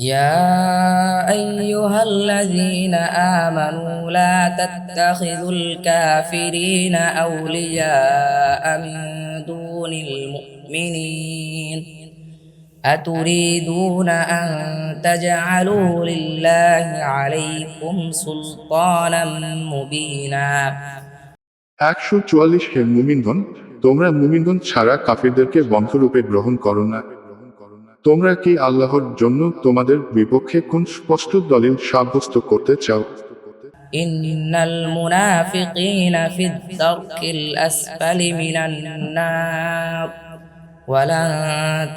يا أيها الذين آمنوا لا تتخذوا الكافرين أولياء من دون المؤمنين أتريدون أن تجعلوا لله عليكم سلطانا مبينا একশো চুয়াল্লিশ হে মুমিনগণ তোমরা মুমিনগণ ছাড়া কাফিরদেরকে বন্ধরূপে গ্রহণ করো না তোমরা কি আল্লাহর জন্য তোমাদের বিপক্ষে কোন স্পষ্ট দলিল সাব্যস্ত করতে চাও إن المنافقين في الدرك الأسفل من النار ولن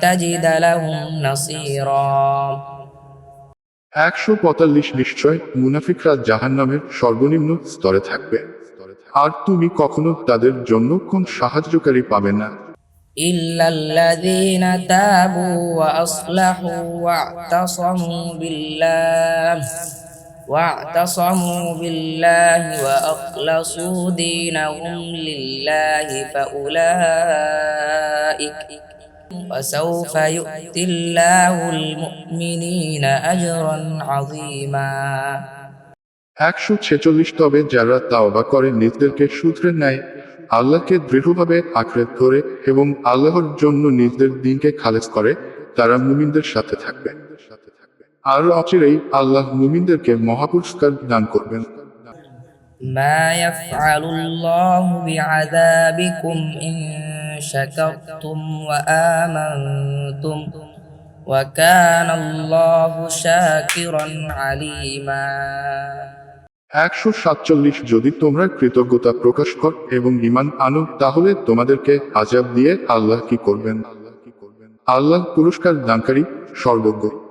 تجد لهم نصيرا একশো পঁয়তাল্লিশ নিশ্চয় মুনাফিকরা জাহান্নামের সর্বনিম্ন স্তরে থাকবে আর তুমি কখনো তাদের জন্য কোন সাহায্যকারী পাবে না إلا الذين تابوا وأصلحوا واعتصموا بالله واعتصموا بالله وأخلصوا دينهم لله فأولئك وسوف يؤتي الله المؤمنين أجرا عظيما একশো ছেচল্লিশ তবে যারা তাওবা করে নিজদেরকে সূত্রে নেয় আল্লাহকে দৃঢ়ভাবে আঁকড়ে ধরে এবং আল্লাহর জন্য নিজদের দিনকে খালেজ করে তারা মুমিনদের সাথে থাকবে আর অচিরেই আল্লাহ মুমিনদেরকে মহাপুরস্কার দান করবেন ما يفعل الله بعذابكم إن شكرتم وآمنتم وكان الله شاكرا عليما একশো সাতচল্লিশ যদি তোমরা কৃতজ্ঞতা প্রকাশ কর এবং ইমান আনো, তাহলে তোমাদেরকে আজাব দিয়ে আল্লাহ কি করবেন? আল্লাহ কি করবেন? আল্লাহ পুরস্কার দানকারী, সর্বজ্ঞ।